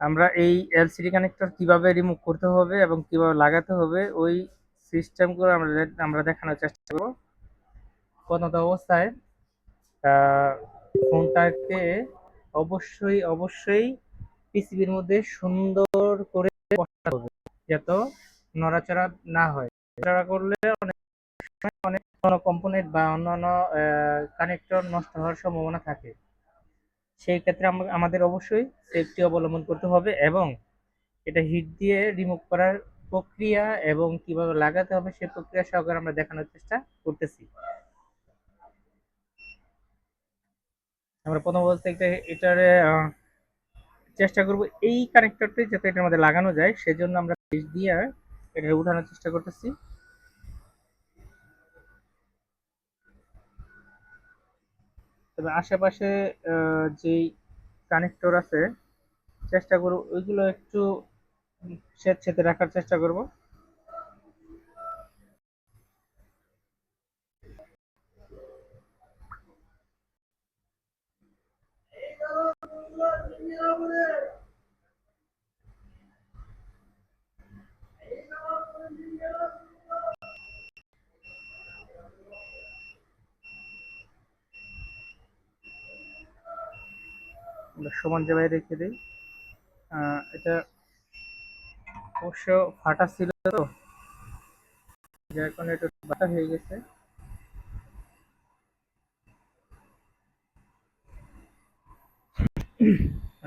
আমরা এই LCD connector কীভাবে রিমুভ করতে হবে এবং কীভাবে লাগাতে হবে, ওই সিস্টেমগুলো আমরা আমরা দেখানোর চেষ্টা করব। প্রথমত অবস্থায় ফোনটাকে অবশ্যই অবশ্যই পিসিবির মধ্যে সুন্দর করে বসাতে হবে, যাতে নড়াচড়া না হয়। নড়াচড়া করলে অনেক অনেক কোনো কম্পোনেন্ট বা অন্যান্য কানেক্টর নষ্ট হওয়ার সম্ভাবনা থাকে। সেই ক্ষেত্রে আম- আমাদের অবশ্যই সেফটি অবলম্বন করতে হবে এবং এটা হিট দিয়ে রিমুভ করার প্রক্রিয়া এবং কীভাবে লাগাতে হবে সেই প্রক্রিয়া সহকারে আমরা দেখানোর চেষ্টা করতেছি। আমরা প্রথম অবস্থা একটা এটারে চেষ্টা করব এই কানেক্টরটি যাতে এটার মধ্যে লাগানো যায়, সেজন্য আমরা পিস দিয়ে এটা উঠানোর চেষ্টা করতেছি। তবে আশেপাশে যেই কানেক্টর আছে চেষ্টা করব ওইগুলো একটু স্বেচ্ছেতে রাখার চেষ্টা করব। আমরা সমান জায়গায় রেখে দিই। এটা অবশ্য ফাটা ছিল তো, যার কারণে একটু বাটা হয়ে গেছে।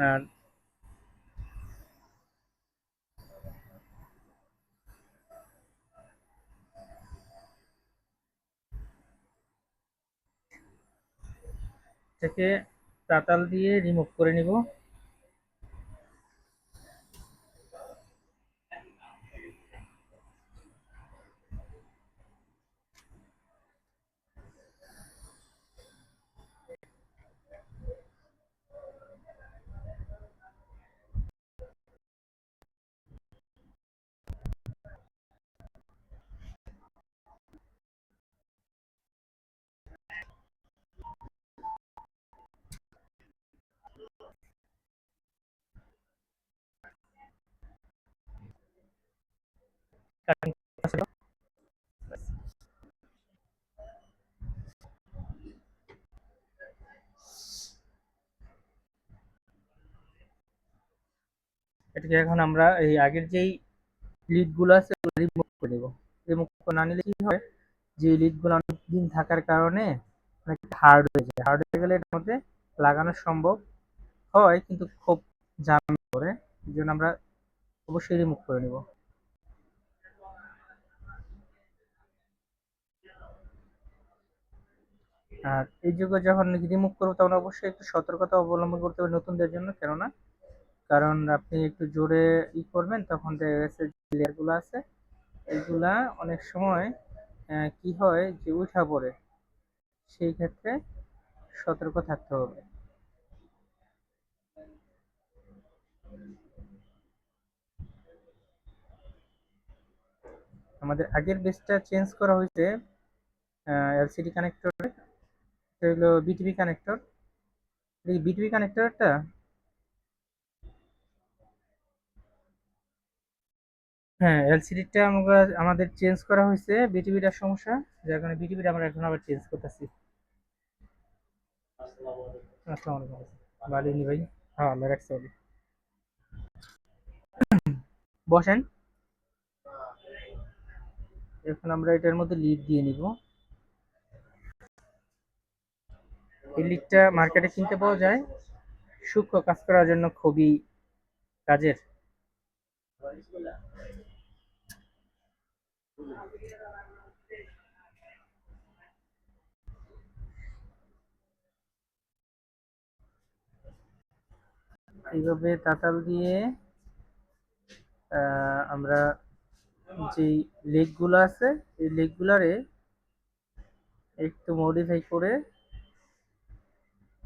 আর এটাকে তাতাল দিয়ে রিমুভ করে নিব। এটাকে এখন আমরা এই আগের যেই লিডগুলো আছে রিমুভ করে দেবো রিমুভ করে না নিলে কি হয়? যে লিডগুলো অনেক দিন থাকার কারণে অনেক হার্ড হয়ে যায়। হার্ড হয়ে গেলে এটার মধ্যে লাগানো সম্ভব হয়, কিন্তু খুব ঝামেলা করে। এই জন্য আমরা অবশ্যই রিমুভ করে নেব। আর এই যুগে যখন রিমুভ করব, তখন অবশ্যই একটু সতর্কতা অবলম্বন করতে হবে নতুনদের জন্য, কেননা কারণ আপনি একটু জোরে ই করবেন, তখন দেখা লেয়ারগুলো আছে এইগুলা অনেক সময় কি হয় যে উঠা পড়ে, সেই ক্ষেত্রে সতর্ক থাকতে হবে। আমাদের আগের বেসটা চেঞ্জ করা হয়েছে এলসিডি কানেক্টর হলো বিটিভি কানেক্টর এই বিটিভি কানেক্টরটা হ্যাঁ এলসিডিটা আমরা, আমাদের চেঞ্জ করা হয়েছে বিটিভিটার সমস্যা, যার কারণে বিটিভিটা আমরা এখন আবার চেঞ্জ করতেছি। আসসালামু ভাই হ্যাঁ আমি বসেন। এখন আমরা এটার মধ্যে লিড দিয়ে নিব। এই লিডটা মার্কেটে কিনতে পাওয়া যায়। সূক্ষ্ম কাজ করার জন্য খুবই কাজের। এইভাবে তাতাল দিয়ে আমরা যেই লেগগুলো আছে, এই লেগগুলারে একটু মডিফাই করে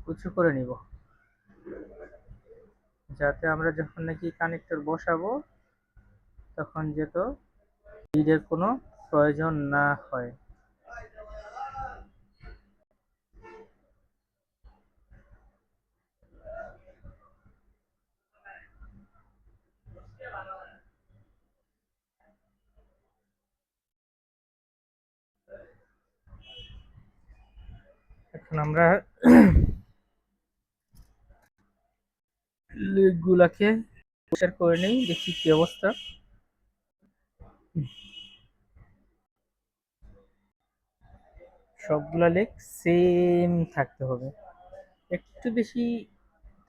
কিছু করে নিব। যাতে আমরা যখন নাকি কানেক্টর বসাবো, তখন যেত লিডের কোনো প্রয়োজন না হয়। এখন আমরা লেগগুলাকে পরিষ্কার করে নিই, দেখি কি অবস্থা। সবগুলা লেগ সেম থাকতে হবে। একটু বেশি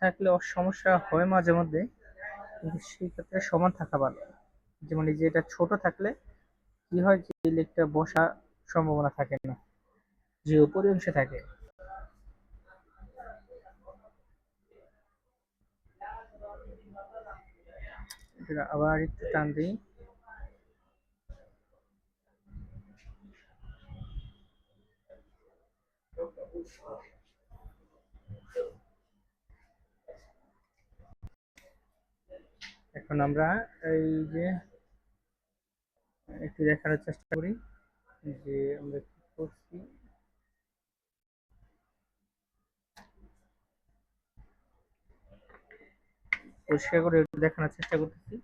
থাকলে সমস্যা হয় মাঝে মধ্যে, কিন্তু সেই ক্ষেত্রে সমান থাকা ভালো। যেমন এই যে এটা ছোট থাকলে কি হয় যে লেগটা বসা সম্ভাবনা থাকে না, যে উপরে অংশে থাকে। এটা আবার একটু টান দিই এখন আমরা এই যে একটু দেখানোর চেষ্টা করি যে আমরা কি করছি। পরিষ্কার করে একটু দেখানোর চেষ্টা করতেছি।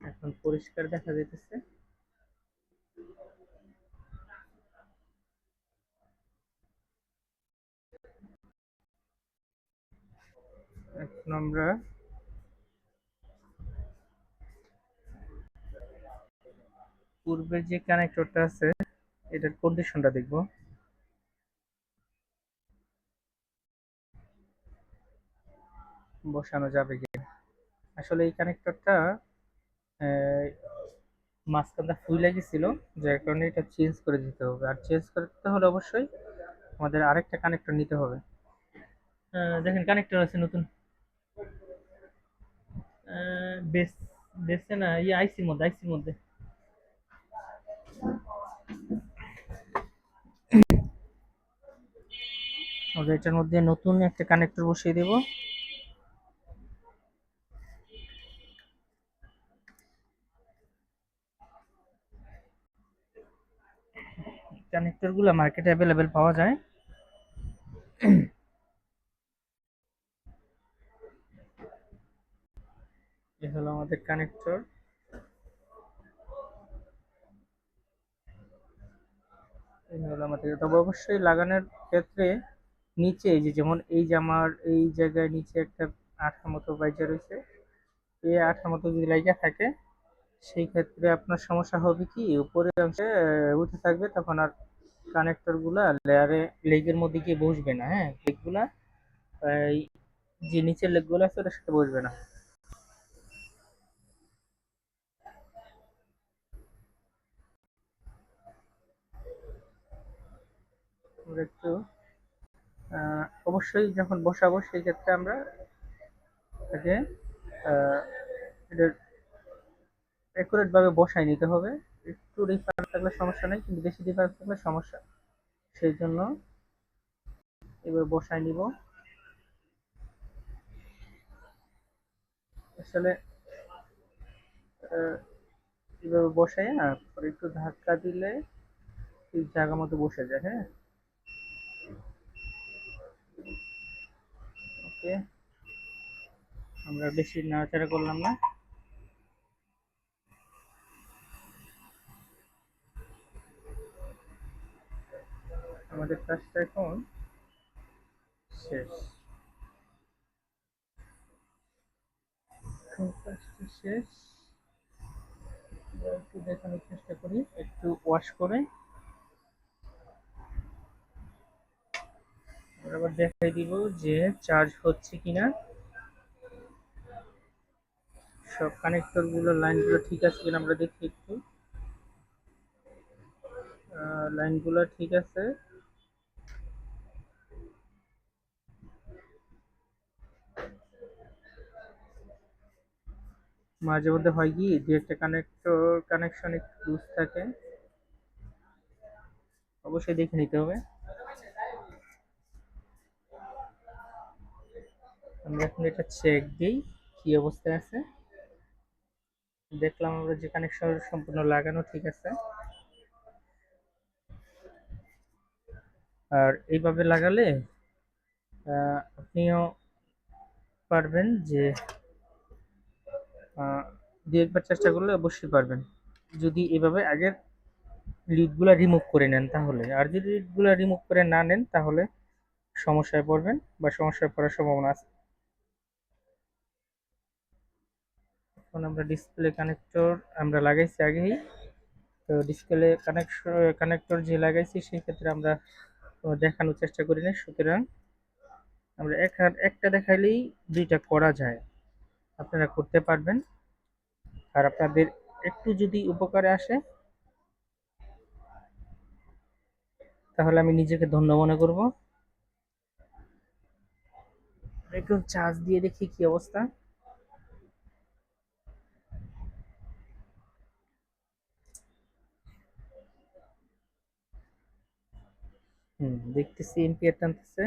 এখন পরিষ্কার দেখা যাইতেছে। এখন আমরা পূর্বের যে কানেক্টরটা আছে, এটার কন্ডিশনটা দেখব। বসানো যাবে কি? আসলে এই কানেক্টরটা মাঝখানটা ফুল লেগেছিল যার কারণে এটা চেঞ্জ করে দিতে হবে। আর চেঞ্জ করতে হলে অবশ্যই আমাদের আরেকটা কানেক্টর নিতে হবে। দেখেন কানেক্টর আছে নতুন। বেসে না ইয়ে আইসির মধ্যে আইসির মধ্যে। এটার মধ্যে নতুন একটা কানেক্টর বসিয়ে দেব। কানেক্টরগুলো মার্কেটে অ্যাভেলেবেল পাওয়া যায়। এ হলো আমাদের কানেক্টর এই হলো আমাদের তবে অবশ্যই লাগানোর ক্ষেত্রে নিচে যে, যেমন এই যে আমার এই জায়গায় নিচে একটা আঠা মতো বাইজা রয়েছে। এই আঠা মতো যদি লাইগা থাকে সেই ক্ষেত্রে আপনার সমস্যা হবে কি? উপরের অংশে উঠে থাকবে তখন আর কানেক্টরগুলা লেয়ারে লেগের মধ্যে গিয়ে বসবে না হ্যাঁ? লেগগুলা এই যে নিচের লেগগুলো আছে ওটার সাথে বসবে না। একটু অবশ্যই যখন বসাবো সেই ক্ষেত্রে আমরা তাকে আহ, এটা অ্যাকুরেট ভাবে বসাই নিতে হবে। একটু ডিফারেন্স থাকলে সমস্যা নেই, কিন্তু বেশি ডিফারেন্স থাকলে সমস্যা। সেই জন্য এবার বসায় নিব। আসলে এভাবে বসাই না পরে একটু ধাক্কা দিলে ঠিক জায়গা মতো বসে যায় হ্যাঁ? ওকে আমরা বেশি নাড়াচাড়া করলাম না। আমাদের কাজটা এখন শেষ। কাজটা শেষ। একটু দেখানোর চেষ্টা করি, একটু ওয়াশ করে। আবার দেখাই দিব যে চার্জ হচ্ছে কিনা। সব কানেক্টরগুলো লাইনগুলো ঠিক আছে কিনা আমরা দেখি একটু। লাইনগুলো ঠিক আছে। মাঝে মধ্যে হয় কি, দু একটা কানেক্টর কানেকশন একটু লুজ থাকে। অবশ্যই দেখে নিতে হবে। আমরা এখন এটা চেক দিই, কি অবস্থায় আছে। দেখলাম আমরা যে কানেকশন সম্পূর্ণ লাগানো, ঠিক আছে। আর এইভাবে লাগালে আপনিও পারবেন যে দু একবার চেষ্টা করলে অবশ্যই পারবেন। যদি এভাবে আগের লিডগুলো রিমুভ করে নেন তাহলে। আর যদি লিডগুলো রিমুভ করে না নেন তাহলে সমস্যায় পড়বেন বা সমস্যায় পড়ার সম্ভাবনা আছে। এখন আমরা ডিসপ্লে কানেক্টর আমরা লাগাইছি আগেই। তো ডিসপ্লে কানেকশন কানেক্টর যে লাগাইছি সেই ক্ষেত্রে আমরা দেখানোর চেষ্টা করি না সুতরাং আমরা এক একটা দেখাইলেই দুইটা করা যায়। আপনারা করতে পারবেন। আর আপনাদের একটু যদি উপকারে আসে, তাহলে আমি নিজেকে ধন্য মনে করব। একটু চার্জ দিয়ে দেখি কি অবস্থা। হুম, দেখতেছি এম্পিয়ার টানতেছে।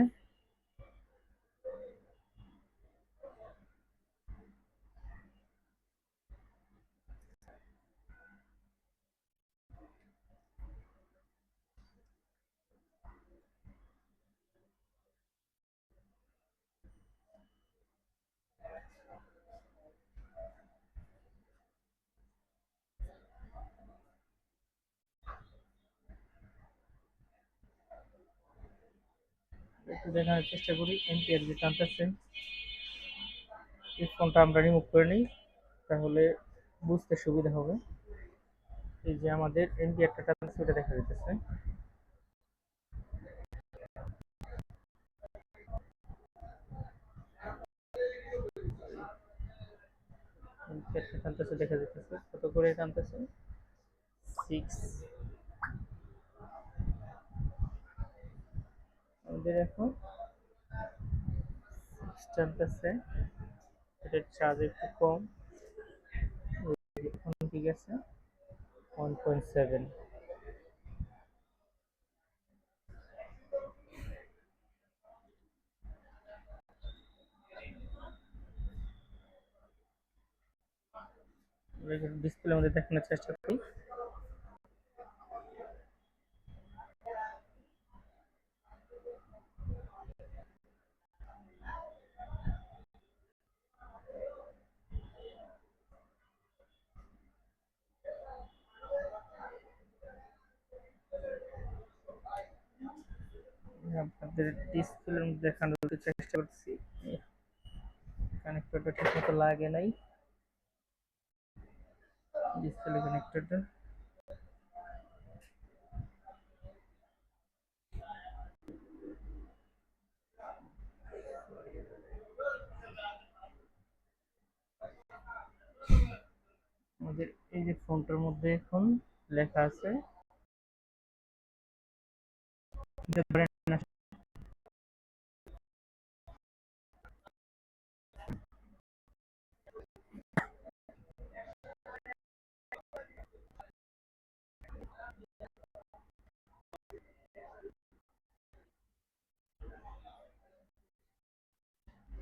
একটু দেখানোর চেষ্টা করি। এম্পিয়ার যে টানতেছে এই ফোনটা আমরা রিমুভ করে নিই, তাহলে বুঝতে সুবিধা হবে। এই যে আমাদের এম্পিয়ারটা টানতেছে ওটা দেখা এম্পিয়ারটা টানতেছে, দেখা যাচ্ছে কত করে টানতেছে? সিক্স সিক্স টানতেছে এটার চার্জ একটু কম। এখন ঠিক আছে ওয়ান পয়েন্ট সেভেন ডিসপ্লে মধ্যে দেখানোর চেষ্টা করি। আপনাদের ডিসপ্লে দেখানোর চেষ্টা করছি কানেক্টরটা ঠিক মতো লাগে নাই। ডিসপ্লে কানেক্টরটা আমাদের এই যে ফোনটার মধ্যে এখন লেখা আছে।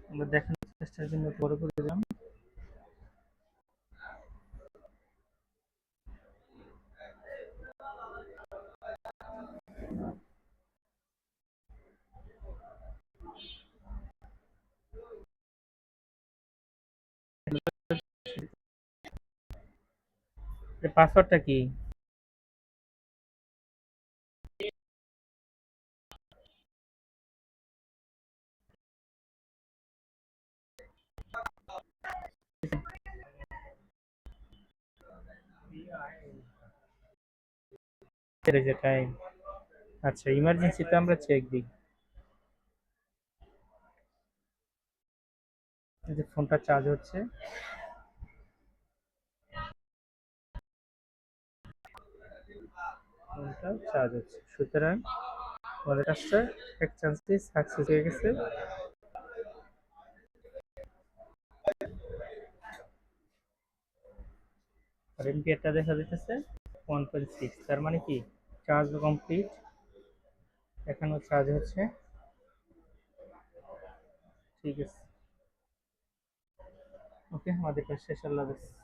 আমরা দেখানোর চেষ্টার জন্য বড় করে দিলাম পাসওয়ার্ডটা কি? যে টাইম আচ্ছা ইমার্জেন্সিতে আমরা চেক দিই। যে ফোনটা চার্জ হচ্ছে। ফোনটা চার্জ হচ্ছে। সুতরাং, আমাদের কাজটা এক চান্সে সাকসেস হয়ে গেছে। আর এমপিআরটা দেখা যাচ্ছে ওয়ান পয়েন্ট সিক্স তার মানে কি? চার্জ কমপ্লিট এখনও চার্জ হচ্ছে। ঠিক আছে। ওকে আমাদের কাছে শেষ। আল্লাহ হাফেজ।